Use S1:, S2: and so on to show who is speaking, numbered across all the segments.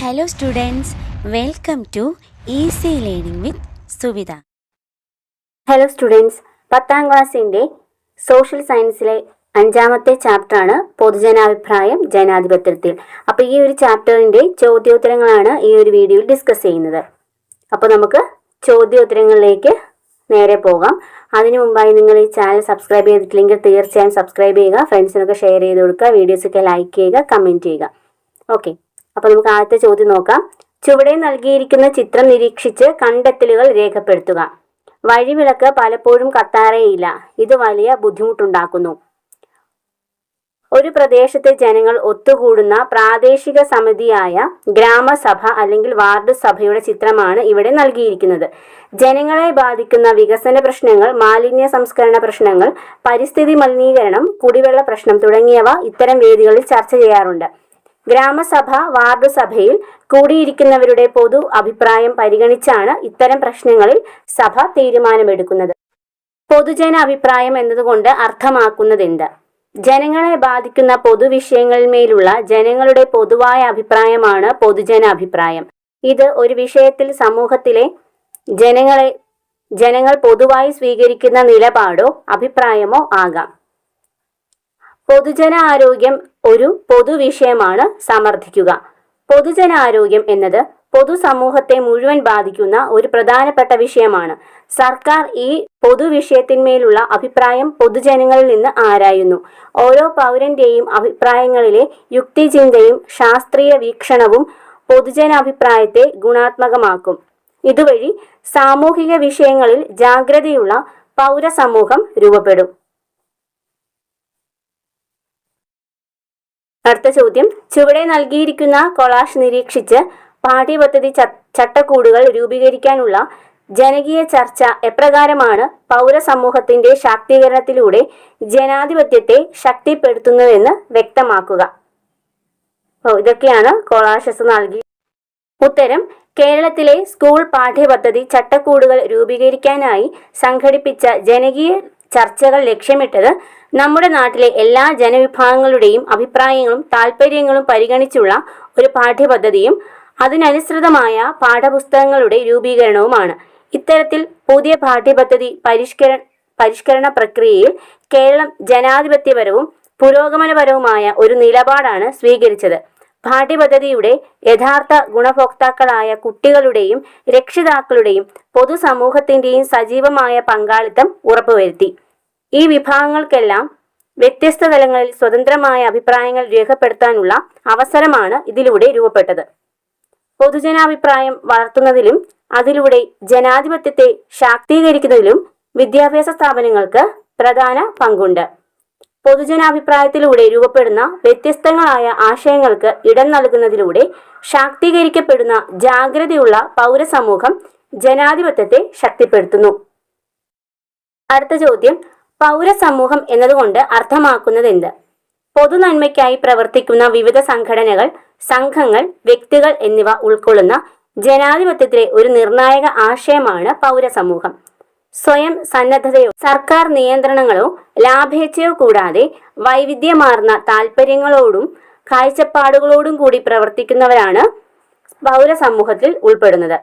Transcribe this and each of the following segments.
S1: Hello students welcome to easy learning with Suvitha
S2: hello students പത്താം ക്ലാസ്സിന്റെ social സയൻസിലെ അഞ്ചാമത്തെ ചാപ്റ്ററാണ് പൊതുജനാഭിപ്രായം ജനാധിപത്യത്തിൽ. അപ്പോൾ ഈ ഒരു ചാപ്റ്ററിന്റെ ചോദ്യോത്തരങ്ങളാണ് ഈ ഒരു വീഡിയോയിൽ ഡിസ്കസ് ചെയ്യുന്നത്. അപ്പോൾ നമുക്ക് ചോദ്യോത്തരങ്ങളിലേക്ക് നേരെ പോകാം. അതിനു മുമ്പായി നിങ്ങൾ ഈ ചാനൽ സബ്സ്ക്രൈബ് ചെയ്തിട്ടില്ലെങ്കിൽ തീർച്ചയായും സബ്സ്ക്രൈബ് ചെയ്യുക ഫ്രണ്ട്സിനൊക്കെ ഷെയർ ചെയ്ത് കൊടുക്കുക വീഡിയോസൊക്കെ ലൈക്ക് ചെയ്യുക കമന്റ് ചെയ്യുക. ഓക്കെ അപ്പോൾ നമുക്ക് ആദ്യത്തെ ചോദ്യം നോക്കാം. ചുവടെ നൽകിയിരിക്കുന്ന ചിത്രം നിരീക്ഷിച്ച് കണ്ടെത്തലുകൾ രേഖപ്പെടുത്തുക. വഴിവിളക്ക് പലപ്പോഴും കത്താറേയില്ല. ഇത് വലിയ ബുദ്ധിമുട്ടുണ്ടാക്കുന്നു. ഒരു പ്രദേശത്തെ ജനങ്ങൾ ഒത്തുകൂടുന്ന പ്രാദേശിക സമിതിയായ ഗ്രാമസഭ അല്ലെങ്കിൽ വാർഡ് സഭയുടെ ചിത്രമാണ് ഇവിടെ നൽകിയിരിക്കുന്നത്. ജനങ്ങളെ ബാധിക്കുന്ന വികസന പ്രശ്നങ്ങൾ മാലിന്യ സംസ്കരണ പ്രശ്നങ്ങൾ പരിസ്ഥിതി മലിനീകരണം കുടിവെള്ള പ്രശ്നം തുടങ്ങിയവ ഇത്തരം വേദികളിൽ ചർച്ച ചെയ്യാറുണ്ട്. ഗ്രാമസഭ വാർഡ് സഭയിൽ കൂടിയിരിക്കുന്നവരുടെ പൊതു അഭിപ്രായം പരിഗണിച്ചാണ് ഇത്തരം പ്രശ്നങ്ങളിൽ സഭ തീരുമാനമെടുക്കുന്നത്. പൊതുജന അഭിപ്രായം എന്നതുകൊണ്ട് അർത്ഥമാക്കുന്നത് അർത്ഥമാക്കുന്നതെന്ത്? ജനങ്ങളെ ബാധിക്കുന്ന പൊതുവിഷയങ്ങളിന്മേലുള്ള ജനങ്ങളുടെ പൊതുവായ അഭിപ്രായമാണ് പൊതുജന അഭിപ്രായം. ഇത് ഒരു വിഷയത്തിൽ സമൂഹത്തിലെ ജനങ്ങളെ ജനങ്ങൾ പൊതുവായി സ്വീകരിക്കുന്ന നിലപാടോ അഭിപ്രായമോ ആകാം. പൊതുജന ആരോഗ്യം ഒരു പൊതുവിഷയമാണ് സമർത്ഥിക്കുക. പൊതുജന ആരോഗ്യം എന്നത് പൊതുസമൂഹത്തെ മുഴുവൻ ബാധിക്കുന്ന ഒരു പ്രധാനപ്പെട്ട വിഷയമാണ്. സർക്കാർ ഈ പൊതുവിഷയത്തിന്മേലുള്ള അഭിപ്രായം പൊതുജനങ്ങളിൽ നിന്ന് ആരായുന്നു? ഓരോ പൗരന്റെയും അഭിപ്രായങ്ങളിലെ യുക്തിചിന്തയും ശാസ്ത്രീയ വീക്ഷണവും പൊതുജനാഭിപ്രായത്തെ ഗുണാത്മകമാക്കും. ഇതുവഴി സാമൂഹിക വിഷയങ്ങളിൽ ജാഗ്രതയുള്ള പൗരസമൂഹം രൂപപ്പെടും. അടുത്ത ചോദ്യം. ചുവടെ നൽകിയിരിക്കുന്ന കൊളാഷ് നിരീക്ഷിച്ച് പാഠ്യപദ്ധതി ചട്ടക്കൂടുകൾ രൂപീകരിക്കാനുള്ള ജനകീയ ചർച്ച എപ്രകാരമാണ് പൗരസമൂഹത്തിന്റെ ശാക്തീകരണത്തിലൂടെ ജനാധിപത്യത്തെ ശക്തിപ്പെടുത്തുന്നതെന്ന് വ്യക്തമാക്കുക. ഇതൊക്കെയാണ് കൊളാഷസ് നൽകി. ഉത്തരം. കേരളത്തിലെ സ്കൂൾ പാഠ്യപദ്ധതി ചട്ടക്കൂടുകൾ രൂപീകരിക്കാനായി സംഘടിപ്പിച്ച ജനകീയ ചർച്ചകൾ ലക്ഷ്യമിട്ടത് നമ്മുടെ നാട്ടിലെ എല്ലാ ജനവിഭാഗങ്ങളുടെയും അഭിപ്രായങ്ങളും താല്പര്യങ്ങളും പരിഗണിച്ചുള്ള ഒരു പാഠ്യപദ്ധതിയും അതിനനുസൃതമായ പാഠപുസ്തകങ്ങളുടെ രൂപീകരണവുമാണ്. ഇത്തരത്തിൽ പുതിയ പാഠ്യപദ്ധതി പരിഷ്കര പരിഷ്കരണ പ്രക്രിയയിൽ കേരളം ജനാധിപത്യപരവും പുരോഗമനപരവുമായ ഒരു നിലപാടാണ് സ്വീകരിച്ചത്. പാഠ്യപദ്ധതിയുടെ യഥാർത്ഥ ഗുണഭോക്താക്കളായ കുട്ടികളുടെയും രക്ഷിതാക്കളുടെയും പൊതുസമൂഹത്തിന്റെയും സജീവമായ പങ്കാളിത്തം ഉറപ്പുവരുത്തി. ഈ വിഭാഗങ്ങൾക്കെല്ലാം വ്യത്യസ്ത തലങ്ങളിൽ സ്വതന്ത്രമായ അഭിപ്രായങ്ങൾ രേഖപ്പെടുത്താനുള്ള അവസരമാണ് ഇതിലൂടെ രൂപപ്പെട്ടത്. പൊതുജനാഭിപ്രായം വളർത്തുന്നതിലും അതിലൂടെ ജനാധിപത്യത്തെ ശാക്തീകരിക്കുന്നതിലും വിദ്യാഭ്യാസ സ്ഥാപനങ്ങൾക്ക് പ്രധാന പങ്കുണ്ട്. പൊതുജനാഭിപ്രായത്തിലൂടെ രൂപപ്പെടുന്ന വ്യത്യസ്തങ്ങളായ ആശയങ്ങൾക്ക് ഇടം നൽകുന്നതിലൂടെ ശാക്തീകരിക്കപ്പെടുന്ന ജാഗ്രതയുള്ള പൗരസമൂഹം ജനാധിപത്യത്തെ ശക്തിപ്പെടുത്തുന്നു. അടുത്ത ചോദ്യം പൗരസമൂഹം എന്നതുകൊണ്ട് അർത്ഥമാക്കുന്നത് എന്ത് പൊതുനന്മയ്ക്കായി പ്രവർത്തിക്കുന്ന വിവിധ സംഘടനകൾ സംഘങ്ങൾ വ്യക്തികൾ എന്നിവ ഉൾക്കൊള്ളുന്ന ജനാധിപത്യത്തിലെ ഒരു നിർണായക ആശയമാണ് പൗരസമൂഹം. സ്വയം സന്നദ്ധതയോ സർക്കാർ നിയന്ത്രണങ്ങളോ ലാഭേച്ഛയോ കൂടാതെ വൈവിധ്യമാർന്ന താല്പര്യങ്ങളോടും കാഴ്ചപ്പാടുകളോടും കൂടി പ്രവർത്തിക്കുന്നവരാണ് പൗരസമൂഹത്തിൽ ഉൾപ്പെടുന്നത്.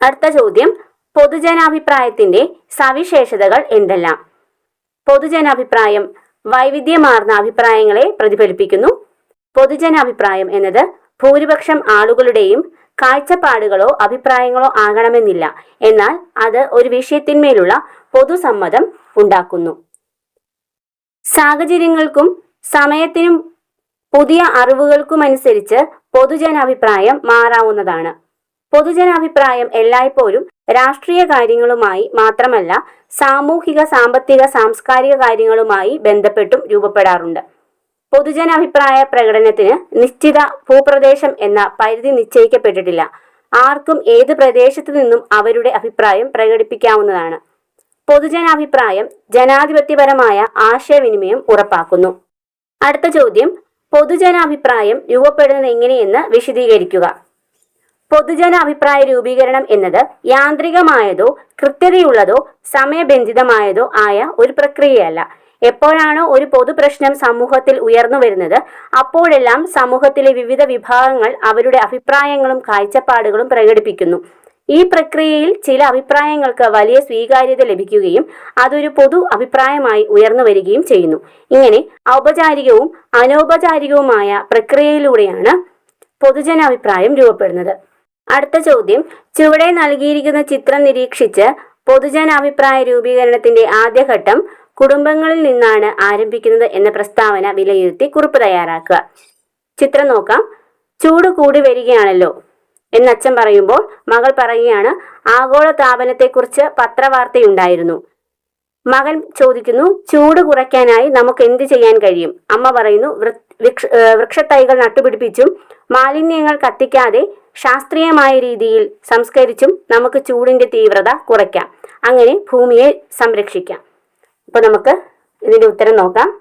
S2: അടുത്ത ചോദ്യം പൊതുജനാഭിപ്രായത്തിന്റെ സവിശേഷതകൾ എന്തെല്ലാം? പൊതുജനാഭിപ്രായം വൈവിധ്യമാർന്ന അഭിപ്രായങ്ങളെ പ്രതിഫലിപ്പിക്കുന്നു. പൊതുജനാഭിപ്രായം എന്നത് ഭൂരിപക്ഷം ആളുകളുടെയും കാഴ്ചപ്പാടുകളോ അഭിപ്രായങ്ങളോ ആകണമെന്നില്ല. എന്നാൽ അത് ഒരു വിഷയത്തിന്മേലുള്ള പൊതുസമ്മതം ഉണ്ടാക്കുന്നു. സാഹചര്യങ്ങൾക്കും സമയത്തിനും പുതിയ അറിവുകൾക്കുമനുസരിച്ച് പൊതുജനാഭിപ്രായം മാറാവുന്നതാണ്. പൊതുജനാഭിപ്രായം എല്ലായ്പ്പോഴും രാഷ്ട്രീയ കാര്യങ്ങളുമായി മാത്രമല്ല സാമൂഹിക സാമ്പത്തിക സാംസ്കാരിക കാര്യങ്ങളുമായി ബന്ധപ്പെട്ടും രൂപപ്പെടാറുണ്ട്. പൊതുജനാഭിപ്രായ പ്രകടനത്തിന് നിശ്ചിത ഭൂപ്രദേശം എന്ന പരിധി നിശ്ചയിക്കപ്പെട്ടിട്ടില്ല. ആർക്കും ഏത് പ്രദേശത്തു നിന്നും അവരുടെ അഭിപ്രായം പ്രകടിപ്പിക്കാവുന്നതാണ്. പൊതുജനാഭിപ്രായം ജനാധിപത്യപരമായ ആശയവിനിമയം ഉറപ്പാക്കുന്നു. അടുത്ത ചോദ്യം പൊതുജനാഭിപ്രായം രൂപപ്പെടുന്നത് എങ്ങനെയെന്ന് വിശദീകരിക്കുക. പൊതുജനാഭിപ്രായ രൂപീകരണം എന്നത് യാന്ത്രികമായതോ കൃത്യതയുള്ളതോ സമയബന്ധിതമായതോ ആയ ഒരു പ്രക്രിയയല്ല. എപ്പോഴാണോ ഒരു പൊതുപ്രശ്നം സമൂഹത്തിൽ ഉയർന്നു വരുന്നത് അപ്പോഴെല്ലാം സമൂഹത്തിലെ വിവിധ വിഭാഗങ്ങൾ അവരുടെ അഭിപ്രായങ്ങളും കാഴ്ചപ്പാടുകളും പ്രകടിപ്പിക്കുന്നു. ഈ പ്രക്രിയയിൽ ചില അഭിപ്രായങ്ങൾക്ക് വലിയ സ്വീകാര്യത ലഭിക്കുകയും അതൊരു പൊതു അഭിപ്രായമായി ഉയർന്നു വരികയും ചെയ്യുന്നു. ഇങ്ങനെ ഔപചാരികവും അനൗപചാരികവുമായ പ്രക്രിയയിലൂടെയാണ് പൊതുജനാഭിപ്രായം രൂപപ്പെടുന്നത്. അടുത്ത ചോദ്യം. ചുവടെ നൽകിയിരിക്കുന്ന ചിത്രം നിരീക്ഷിച്ച് പൊതുജനാഭിപ്രായ രൂപീകരണത്തിന്റെ ആദ്യഘട്ടം കുടുംബങ്ങളിൽ നിന്നാണ് ആരംഭിക്കുന്നത് എന്ന പ്രസ്താവന വിലയിരുത്തി കുറിപ്പ് തയ്യാറാക്കുക. ചിത്രം നോക്കാം. ചൂട് കൂടി വരികയാണല്ലോ എന്നച്ഛൻ പറയുമ്പോൾ മകൾ പറയുകയാണ് ആഗോള താപനത്തെക്കുറിച്ച് പത്രവാർത്തയുണ്ടായിരുന്നു. മകൻ ചോദിക്കുന്നു ചൂട് കുറയ്ക്കാനായി നമുക്ക് എന്ത് ചെയ്യാൻ കഴിയും? അമ്മ പറയുന്നു വൃക്ഷ- വൃക്ഷത്തൈകൾ നട്ടുപിടിപ്പിച്ചും മാലിന്യങ്ങൾ കത്തിക്കാതെ ശാസ്ത്രീയമായ രീതിയിൽ സംസ്കരിച്ചും നമുക്ക് ചൂടിന്റെ തീവ്രത കുറയ്ക്കാം. അങ്ങനെ ഭൂമിയെ സംരക്ഷിക്കാം. അപ്പോൾ നമുക്ക് ഇതിന്റെ ഉത്തരം നോക്കാം.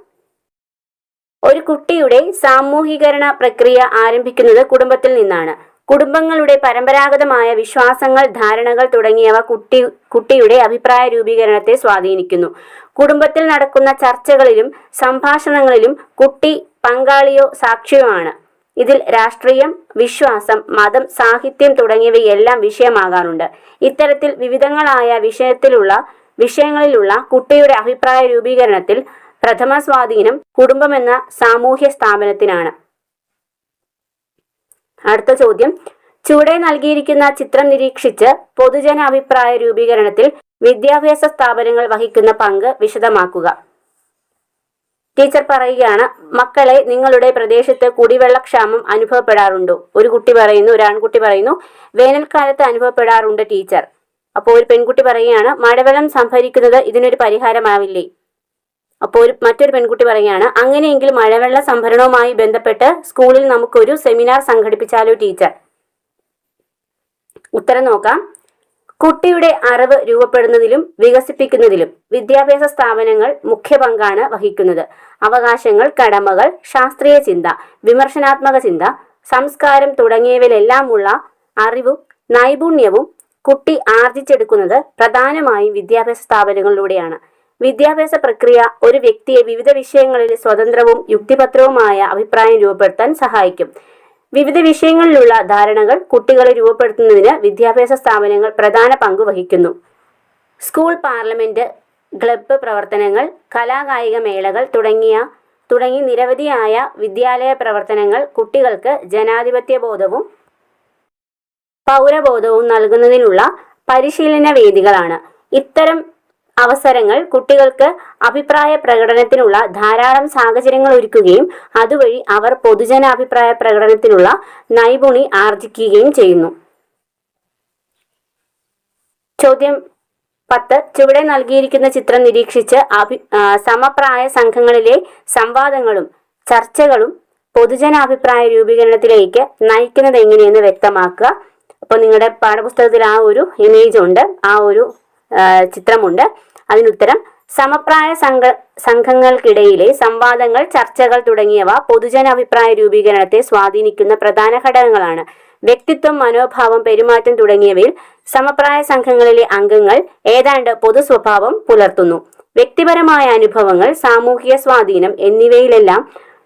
S2: ഒരു കുട്ടിയുടെ സാമൂഹികരണ പ്രക്രിയ ആരംഭിക്കുന്നത് കുടുംബത്തിൽ നിന്നാണ്. കുടുംബങ്ങളുടെ പരമ്പരാഗതമായ വിശ്വാസങ്ങൾ ധാരണകൾ തുടങ്ങിയവ കുട്ടി കുട്ടിയുടെ അഭിപ്രായ രൂപീകരണത്തെ സ്വാധീനിക്കുന്നു. കുടുംബത്തിൽ നടക്കുന്ന ചർച്ചകളിലും സംഭാഷണങ്ങളിലും കുട്ടി പങ്കാളിയോ സാക്ഷിയോ ആണ് ഇതിൽ രാഷ്ട്രീയം വിശ്വാസം മതം സാഹിത്യം തുടങ്ങിയവയെല്ലാം വിഷയമാകാറുണ്ട്. ഇത്തരത്തിൽ വിവിധങ്ങളായ വിഷയത്തിലുള്ള വിഷയങ്ങളിലുള്ള കുട്ടിയുടെ അഭിപ്രായ രൂപീകരണത്തിൽ പ്രഥമ സ്വാധീനം കുടുംബമെന്ന സാമൂഹ്യ സ്ഥാപനത്തിനാണ്. അടുത്ത ചോദ്യം. ചുവടെ നൽകിയിരിക്കുന്ന ചിത്രം നിരീക്ഷിച്ച് പൊതുജന അഭിപ്രായ രൂപീകരണത്തിൽ വിദ്യാഭ്യാസ സ്ഥാപനങ്ങൾ വഹിക്കുന്ന പങ്ക് വിശദമാക്കുക. ടീച്ചർ പറയുകയാണ് മക്കളെ നിങ്ങളുടെ പ്രദേശത്ത് കുടിവെള്ളക്ഷാമം അനുഭവപ്പെടാറുണ്ടോ? ഒരു കുട്ടി പറയുന്നു ഒരു ആൺകുട്ടി പറയുന്നു വേനൽക്കാലത്ത് അനുഭവപ്പെടാറുണ്ട് ടീച്ചർ. അപ്പോൾ ഒരു പെൺകുട്ടി പറയുകയാണ് മഴവെള്ളം സംഭരിക്കുന്നത് ഇതിനൊരു പരിഹാരമാവില്ലേ? അപ്പോൾ ഒരു മറ്റൊരു പെൺകുട്ടി പറയുകയാണ് അങ്ങനെയെങ്കിൽ മഴവെള്ള സംഭരണവുമായി ബന്ധപ്പെട്ട് സ്കൂളിൽ നമുക്കൊരു സെമിനാർ സംഘടിപ്പിച്ചാലോ ടീച്ചർ? ഉത്തരം നോക്കാം. കുട്ടിയുടെ അറിവ് രൂപപ്പെടുന്നതിലും വികസിപ്പിക്കുന്നതിലും വിദ്യാഭ്യാസ സ്ഥാപനങ്ങൾ മുഖ്യ പങ്കാണ് വഹിക്കുന്നത്. അവകാശങ്ങൾ കടമകൾ ശാസ്ത്രീയ ചിന്ത വിമർശനാത്മക ചിന്ത സംസ്കാരം തുടങ്ങിയവയിലെല്ലാമുള്ള അറിവും നൈപുണ്യവും കുട്ടി ആർജിച്ചെടുക്കുന്നത് പ്രധാനമായും വിദ്യാഭ്യാസ സ്ഥാപനങ്ങളിലൂടെയാണ്. വിദ്യാഭ്യാസ പ്രക്രിയ ഒരു വ്യക്തിയെ വിവിധ വിഷയങ്ങളിൽ സ്വതന്ത്രവും യുക്തിപത്രവുമായ അഭിപ്രായം രൂപപ്പെടുത്താൻ സഹായിക്കും. വിവിധ വിഷയങ്ങളിലുള്ള ധാരണകൾ കുട്ടികളെ രൂപപ്പെടുത്തുന്നതിന് വിദ്യാഭ്യാസ സ്ഥാപനങ്ങൾ പ്രധാന പങ്ക് വഹിക്കുന്നു. സ്കൂൾ പാർലമെന്റ് ക്ലബ്ബ് പ്രവർത്തനങ്ങൾ കലാകായിക മേളകൾ തുടങ്ങിയ തുടങ്ങി നിരവധിയായ വിദ്യാലയ പ്രവർത്തനങ്ങൾ കുട്ടികൾക്ക് ജനാധിപത്യ ബോധവും പൗരബോധവും നൽകുന്നതിനുള്ള പരിശീലന വേദികളാണ്. ഇത്തരം അവസരങ്ങൾ കുട്ടികൾക്ക് അഭിപ്രായ പ്രകടനത്തിനുള്ള ധാരാളം സാഹചര്യങ്ങൾ ഒരുക്കുകയും അതുവഴി അവർ പൊതുജന അഭിപ്രായ പ്രകടനത്തിനുള്ള നൈപുണി ആർജിക്കുകയും ചെയ്യുന്നു. ചോദ്യം പത്ത്. ചുവടെ നൽകിയിരിക്കുന്ന ചിത്രം നിരീക്ഷിച്ച് അഭി സമപ്രായ സംഘങ്ങളിലെ സംവാദങ്ങളും ചർച്ചകളും പൊതുജന അഭിപ്രായ രൂപീകരണത്തിലേക്ക് നയിക്കുന്നത് എങ്ങനെയെന്ന് വ്യക്തമാക്കുക. അപ്പോൾ നിങ്ങളുടെ പാഠപുസ്തകത്തിൽ ആ ഒരു ഇമേജ് ഉണ്ട്. ആ ഒരു ചിത്രമുണ്ട്. അതിനുത്തരം സമപ്രായ സംഘ സംഘങ്ങൾക്കിടയിലെ സംവാദങ്ങൾ ചർച്ചകൾ തുടങ്ങിയവ പൊതുജന അഭിപ്രായ രൂപീകരണത്തെ സ്വാധീനിക്കുന്ന പ്രധാന ഘടകങ്ങളാണ്. വ്യക്തിത്വം മനോഭാവം പെരുമാറ്റം തുടങ്ങിയവയിൽ സമപ്രായ സംഘങ്ങളിലെ അംഗങ്ങൾ ഏതാണ്ട് പൊതു സ്വഭാവം പുലർത്തുന്നു. വ്യക്തിപരമായ അനുഭവങ്ങൾ സാമൂഹിക സ്വാധീനം എന്നിവയിലെല്ലാം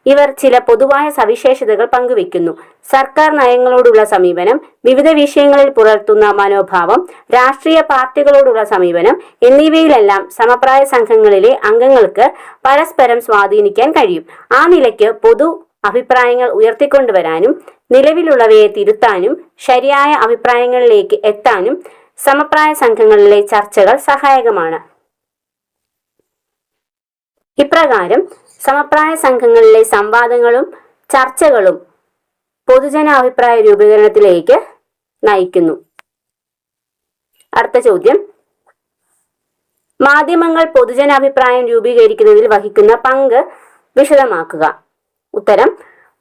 S2: ഇവർ ചില പൊതുവായ സവിശേഷതകൾ പങ്കുവെക്കുന്നു സർക്കാർ നയങ്ങളോടുള്ള സമീപനം വിവിധ വിഷയങ്ങളിൽ പുലർത്തുന്ന മനോഭാവം രാഷ്ട്രീയ പാർട്ടികളോടുള്ള സമീപനം എന്നിവയിലെല്ലാം സമപ്രായ സംഘങ്ങളിലെ അംഗങ്ങൾക്ക് പരസ്പരം സ്വാധീനിക്കാൻ കഴിയും. ആ നിലയ്ക്ക് പൊതു അഭിപ്രായങ്ങൾ ഉയർത്തിക്കൊണ്ടുവരാനും നിലവിലുള്ളവയെ തിരുത്താനും ശരിയായ അഭിപ്രായങ്ങളിലേക്ക് എത്താനും സമപ്രായ സംഘങ്ങളിലെ ചർച്ചകൾ സഹായകമാണ്. ഇപ്രകാരം സമപ്രായ സംഘങ്ങളിലെ സംവാദങ്ങളും ചർച്ചകളും പൊതുജന അഭിപ്രായ രൂപീകരണത്തിലേക്ക് നയിക്കുന്നു. അടുത്ത ചോദ്യം. മാധ്യമങ്ങൾ പൊതുജന അഭിപ്രായം രൂപീകരിക്കുന്നതിൽ വഹിക്കുന്ന പങ്ക് വിശദമാക്കുക. ഉത്തരം.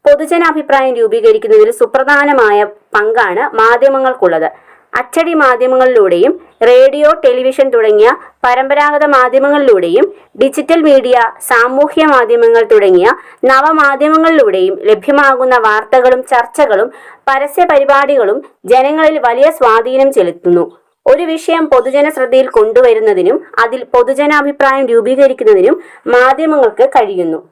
S2: പൊതുജനാഭിപ്രായം രൂപീകരിക്കുന്നതിൽ സുപ്രധാനമായ പങ്കാണ് മാധ്യമങ്ങൾക്കുള്ളത്. അച്ചടി മാധ്യമങ്ങളിലൂടെയും റേഡിയോ ടെലിവിഷൻ തുടങ്ങിയ പരമ്പരാഗത മാധ്യമങ്ങളിലൂടെയും ഡിജിറ്റൽ മീഡിയ സാമൂഹ്യ മാധ്യമങ്ങൾ തുടങ്ങിയ നവമാധ്യമങ്ങളിലൂടെയും ലഭ്യമാകുന്ന വാർത്തകളും ചർച്ചകളും പരസ്യ പരിപാടികളും ജനങ്ങളിൽ വലിയ സ്വാധീനം ചെലുത്തുന്നു. ഒരു വിഷയം പൊതുജന ശ്രദ്ധയിൽ കൊണ്ടുവരുന്നതിനും അതിൽ പൊതുജനാഭിപ്രായം രൂപീകരിക്കുന്നതിനും മാധ്യമങ്ങൾക്ക് കഴിയുന്നു.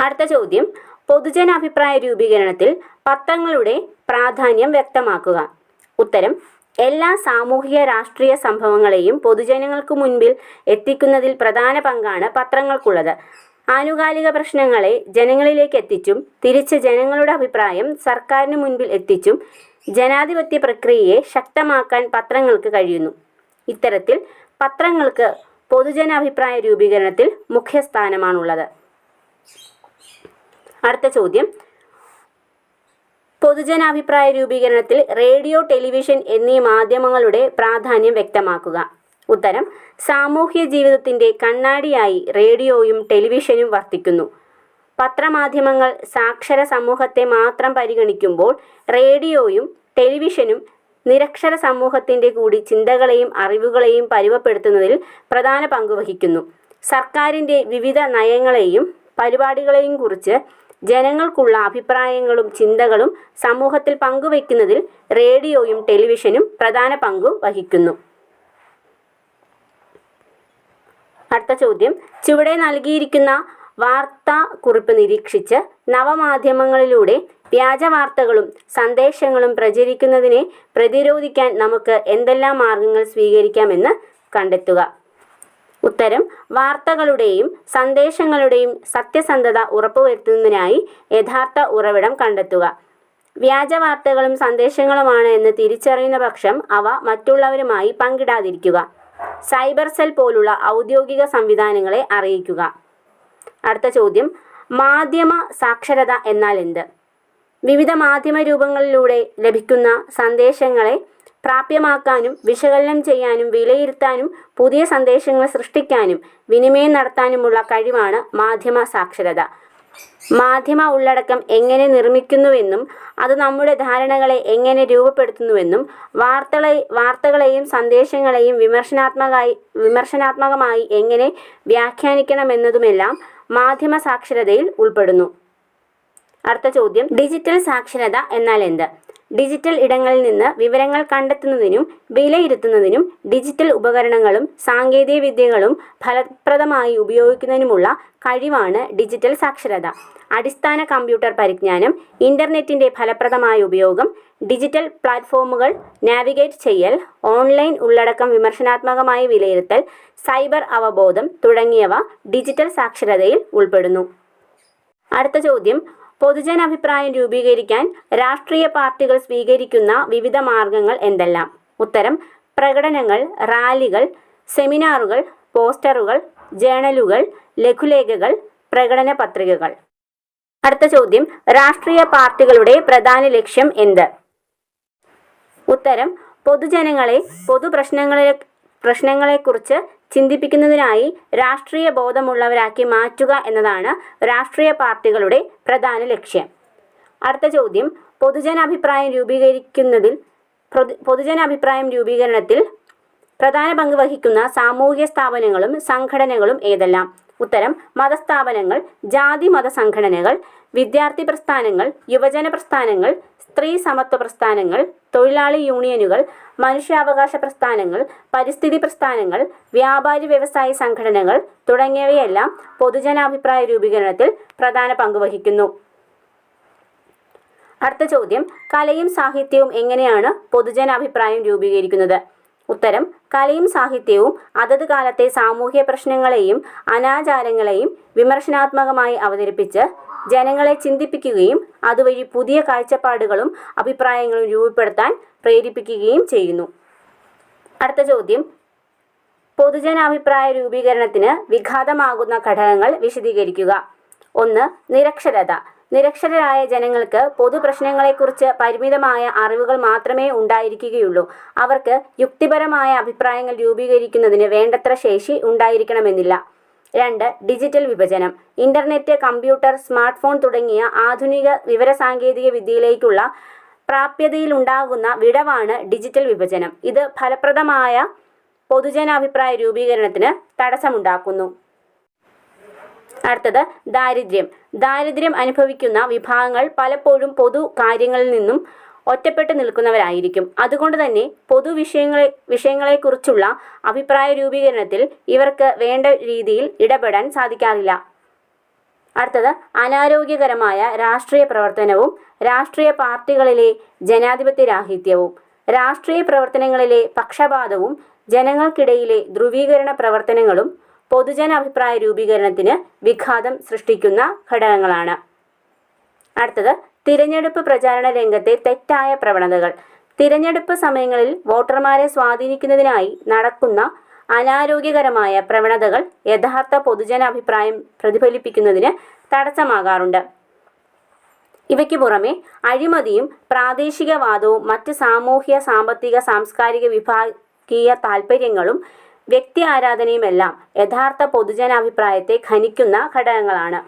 S2: അടുത്ത ചോദ്യം. പൊതുജനാഭിപ്രായ രൂപീകരണത്തിൽ പത്രങ്ങളുടെ പ്രാധാന്യം വ്യക്തമാക്കുക. ഉത്തരം എല്ലാ സാമൂഹിക രാഷ്ട്രീയ സംഭവങ്ങളെയും പൊതുജനങ്ങൾക്ക് മുൻപിൽ എത്തിക്കുന്നതിൽ പ്രധാന പങ്കാണ് പത്രങ്ങൾക്കുള്ളത്. ആനുകാലിക പ്രശ്നങ്ങളെ ജനങ്ങളിലേക്ക് എത്തിച്ചും തിരിച്ച് ജനങ്ങളുടെ അഭിപ്രായം സർക്കാരിന് മുൻപിൽ എത്തിച്ചും ജനാധിപത്യ പ്രക്രിയയെ ശക്തമാക്കാൻ പത്രങ്ങൾക്ക് കഴിയുന്നു. ഇത്തരത്തിൽ പത്രങ്ങൾക്ക് പൊതുജനാഭിപ്രായ രൂപീകരണത്തിൽ മുഖ്യസ്ഥാനമാണുള്ളത്. അടുത്ത ചോദ്യം പൊതുജനാഭിപ്രായ രൂപീകരണത്തിൽ റേഡിയോ ടെലിവിഷൻ എന്നീ മാധ്യമങ്ങളുടെ പ്രാധാന്യം വ്യക്തമാക്കുക. ഉത്തരം സാമൂഹ്യ ജീവിതത്തിന്റെ കണ്ണാടിയായി റേഡിയോയും ടെലിവിഷനും വർത്തിക്കുന്നു. പത്രമാധ്യമങ്ങൾ സാക്ഷര സമൂഹത്തെ മാത്രം പരിഗണിക്കുമ്പോൾ റേഡിയോയും ടെലിവിഷനും നിരക്ഷര സമൂഹത്തിന്റെ കൂടി ചിന്തകളെയും അറിവുകളെയും പരുവപ്പെടുത്തുന്നതിൽ പ്രധാന പങ്ക് വഹിക്കുന്നു. സർക്കാരിന്റെ വിവിധ നയങ്ങളെയും പരിപാടികളെയും കുറിച്ച് ജനങ്ങൾക്കുള്ള അഭിപ്രായങ്ങളും ചിന്തകളും സമൂഹത്തിൽ പങ്കുവയ്ക്കുന്നതിൽ റേഡിയോയും ടെലിവിഷനും പ്രധാന പങ്കു വഹിക്കുന്നു. അടുത്ത ചോദ്യം. ചുവടെ നൽകിയിരിക്കുന്ന വാർത്താ കുറിപ്പ് നിരീക്ഷിച്ച് നവമാധ്യമങ്ങളിലൂടെ വ്യാജ വാർത്തകളും സന്ദേശങ്ങളും പ്രചരിക്കുന്നതിനെ പ്രതിരോധിക്കാൻ നമുക്ക് എന്തെല്ലാം മാർഗങ്ങൾ സ്വീകരിക്കാമെന്ന് കണ്ടെത്തുക. ഉത്തരം വാർത്തകളുടെയും സന്ദേശങ്ങളുടെയും സത്യസന്ധത ഉറപ്പുവരുത്തുന്നതിനായി യഥാർത്ഥ ഉറവിടം കണ്ടെത്തുക. വ്യാജ വാർത്തകളും സന്ദേശങ്ങളുമാണ് എന്ന് തിരിച്ചറിയുന്ന പക്ഷം അവ മറ്റുള്ളവരുമായി പങ്കിടാതിരിക്കുക. സൈബർ സെൽ പോലുള്ള ഔദ്യോഗിക സംവിധാനങ്ങളെ അറിയിക്കുക. അടുത്ത ചോദ്യം മാധ്യമ സാക്ഷരത എന്നാൽ എന്ത്? വിവിധ മാധ്യമ രൂപങ്ങളിലൂടെ ലഭിക്കുന്ന സന്ദേശങ്ങളെ പ്രാപ്യമാക്കാനും വിശകലനം ചെയ്യാനും വിലയിരുത്താനും പുതിയ സന്ദേശങ്ങൾ സൃഷ്ടിക്കാനും വിനിമയം നടത്താനുമുള്ള കഴിവാണ് മാധ്യമ സാക്ഷരത. മാധ്യമ ഉള്ളടക്കം എങ്ങനെ നിർമ്മിക്കുന്നുവെന്നും അത് നമ്മുടെ ധാരണകളെ എങ്ങനെ രൂപപ്പെടുത്തുന്നുവെന്നും വാർത്തകളെ വാർത്തകളെയും സന്ദേശങ്ങളെയും വിമർശനാത്മകമായി വിമർശനാത്മകമായി എങ്ങനെ വ്യാഖ്യാനിക്കണമെന്നതുമെല്ലാം മാധ്യമ സാക്ഷരതയിൽ ഉൾപ്പെടുന്നു. അടുത്ത ചോദ്യം ഡിജിറ്റൽ സാക്ഷരത എന്നാൽ എന്ത്? ഡിജിറ്റൽ ഇടങ്ങളിൽ നിന്ന് വിവരങ്ങൾ കണ്ടെത്തുന്നതിനും വിലയിരുത്തുന്നതിനും ഡിജിറ്റൽ ഉപകരണങ്ങളും സാങ്കേതിക വിദ്യകളും ഫലപ്രദമായി ഉപയോഗിക്കുന്നതിനുമുള്ള കഴിവാണ് ഡിജിറ്റൽ സാക്ഷരത. അടിസ്ഥാന കമ്പ്യൂട്ടർ പരിജ്ഞാനം ഇന്റർനെറ്റിന്റെ ഫലപ്രദമായ ഉപയോഗം ഡിജിറ്റൽ പ്ലാറ്റ്ഫോമുകൾ നാവിഗേറ്റ് ചെയ്യൽ ഓൺലൈൻ ഉള്ളടക്കം വിമർശനാത്മകമായി വിലയിരുത്തൽ സൈബർ അവബോധം തുടങ്ങിയവ ഡിജിറ്റൽ സാക്ഷരതയിൽ ഉൾപ്പെടുന്നു. അടുത്ത ചോദ്യം പൊതുജനാഭിപ്രായം രൂപീകരിക്കാൻ രാഷ്ട്രീയ പാർട്ടികൾ സ്വീകരിക്കുന്ന വിവിധ മാർഗങ്ങൾ എന്തെല്ലാം? ഉത്തരം പ്രകടനങ്ങൾ റാലികൾ സെമിനാറുകൾ പോസ്റ്ററുകൾ ജേണലുകൾ ലഘുലേഖകൾ പ്രകടന പത്രികകൾ. അടുത്ത ചോദ്യം രാഷ്ട്രീയ പാർട്ടികളുടെ പ്രധാന ലക്ഷ്യം എന്ത്? ഉത്തരം പൊതുജനങ്ങളെ പൊതുപ്രശ്നങ്ങളെ പ്രശ്നങ്ങളെക്കുറിച്ച് ചിന്തിപ്പിക്കുന്നതിനായി രാഷ്ട്രീയ ബോധമുള്ളവരാക്കി മാറ്റുക എന്നതാണ് രാഷ്ട്രീയ പാർട്ടികളുടെ പ്രധാന ലക്ഷ്യം. അടുത്ത ചോദ്യം. പൊതുജനാഭിപ്രായം രൂപീകരിക്കുന്നതിൽ പൊതു- പൊതുജനാഭിപ്രായം രൂപീകരണത്തിൽ പ്രധാന പങ്ക് വഹിക്കുന്ന സാമൂഹ്യ സ്ഥാപനങ്ങളും സംഘടനകളും ഏതെല്ലാം? ഉത്തരം. മതസ്ഥാപനങ്ങൾ ജാതി മത സംഘടനകൾ വിദ്യാർത്ഥി പ്രസ്ഥാനങ്ങൾ യുവജന പ്രസ്ഥാനങ്ങൾ സ്ത്രീ സമത്വ പ്രസ്ഥാനങ്ങൾ തൊഴിലാളി യൂണിയനുകൾ മനുഷ്യാവകാശ പ്രസ്ഥാനങ്ങൾ പരിസ്ഥിതി പ്രസ്ഥാനങ്ങൾ വ്യാപാരി വ്യവസായ സംഘടനകൾ തുടങ്ങിയവയെല്ലാം പൊതുജനാഭിപ്രായ രൂപീകരണത്തിൽ പ്രധാന പങ്കുവഹിക്കുന്നു അടുത്ത ചോദ്യം കലയും സാഹിത്യവും എങ്ങനെയാണ് പൊതുജനാഭിപ്രായം രൂപീകരിക്കുന്നത്? ഉത്തരം കലയും സാഹിത്യവും അതത് കാലത്തെ സാമൂഹ്യ പ്രശ്നങ്ങളെയും അനാചാരങ്ങളെയും വിമർശനാത്മകമായി അവതരിപ്പിച്ച് ജനങ്ങളെ ചിന്തിപ്പിക്കുകയും അതുവഴി പുതിയ കാഴ്ചപ്പാടുകളും അഭിപ്രായങ്ങളും രൂപപ്പെടുത്താൻ പ്രേരിപ്പിക്കുകയും ചെയ്യുന്നു. അടുത്ത ചോദ്യം. പൊതുജനാഭിപ്രായ രൂപീകരണത്തിന് വിഘാതമാകുന്ന ഘടകങ്ങൾ വിശദീകരിക്കുക. ഒന്ന് നിരക്ഷരത. നിരക്ഷരരായ ജനങ്ങൾക്ക് പൊതുപ്രശ്നങ്ങളെക്കുറിച്ച് പരിമിതമായ അറിവുകൾ മാത്രമേ ഉണ്ടായിരിക്കുകയുള്ളൂ. അവർക്ക് യുക്തിപരമായ അഭിപ്രായങ്ങൾ രൂപീകരിക്കുന്നതിന് വേണ്ടത്ര ശേഷി ഉണ്ടായിരിക്കണമെന്നില്ല. രണ്ട് ഡിജിറ്റൽ വിഭജനം. ഇന്റർനെറ്റ് കമ്പ്യൂട്ടർ സ്മാർട്ട് ഫോൺ തുടങ്ങിയ ആധുനിക വിവരസാങ്കേതിക വിദ്യയിലേക്കുള്ള പ്രാപ്യതയിലുണ്ടാകുന്ന വിടവാണ് ഡിജിറ്റൽ വിഭജനം. ഇത് ഫലപ്രദമായ പൊതുജനാഭിപ്രായ രൂപീകരണത്തിന് തടസ്സമുണ്ടാക്കുന്നു. അടുത്തത് ദാരിദ്ര്യം. ദാരിദ്ര്യം അനുഭവിക്കുന്ന വിഭാഗങ്ങൾ പലപ്പോഴും പൊതു കാര്യങ്ങളിൽ നിന്നും ഒറ്റപ്പെട്ടു നിൽക്കുന്നവരായിരിക്കും. അതുകൊണ്ട് തന്നെ പൊതു വിഷയങ്ങളെ വിഷയങ്ങളെക്കുറിച്ചുള്ള അഭിപ്രായ രൂപീകരണത്തിൽ ഇവർക്ക് വേണ്ട രീതിയിൽ ഇടപെടാൻ സാധിക്കാറില്ല. അടുത്തത് അനാരോഗ്യകരമായ രാഷ്ട്രീയ പ്രവർത്തനവും രാഷ്ട്രീയ പാർട്ടികളിലെ ജനാധിപത്യ രാഹിത്യവും രാഷ്ട്രീയ പ്രവർത്തനങ്ങളിലെ പക്ഷപാതവും ജനങ്ങൾക്കിടയിലെ ധ്രുവീകരണ പ്രവർത്തനങ്ങളും പൊതുജന അഭിപ്രായ രൂപീകരണത്തിന് വിഘാതം സൃഷ്ടിക്കുന്ന ഘടകങ്ങളാണ്. അടുത്തത് തിരഞ്ഞെടുപ്പ് പ്രചാരണ രംഗത്തെ തെറ്റായ പ്രവണതകൾ. തിരഞ്ഞെടുപ്പ് സമയങ്ങളിൽ വോട്ടർമാരെ സ്വാധീനിക്കുന്നതിനായി നടക്കുന്ന അനാരോഗ്യകരമായ പ്രവണതകൾ യഥാർത്ഥ പൊതുജന അഭിപ്രായം പ്രതിഫലിപ്പിക്കുന്നതിന് തടസ്സമാകാറുണ്ട്. ഇവയ്ക്ക് പുറമെ അഴിമതിയും പ്രാദേശികവാദവും മറ്റ് സാമൂഹ്യ സാമ്പത്തിക സാംസ്കാരിക വിഭാഗീയ താൽപ്പര്യങ്ങളും വ്യക്തി ആരാധനയുമെല്ലാം യഥാർത്ഥ പൊതുജന അഭിപ്രായത്തെ ഖനിക്കുന്ന ഘടകങ്ങളാണ്.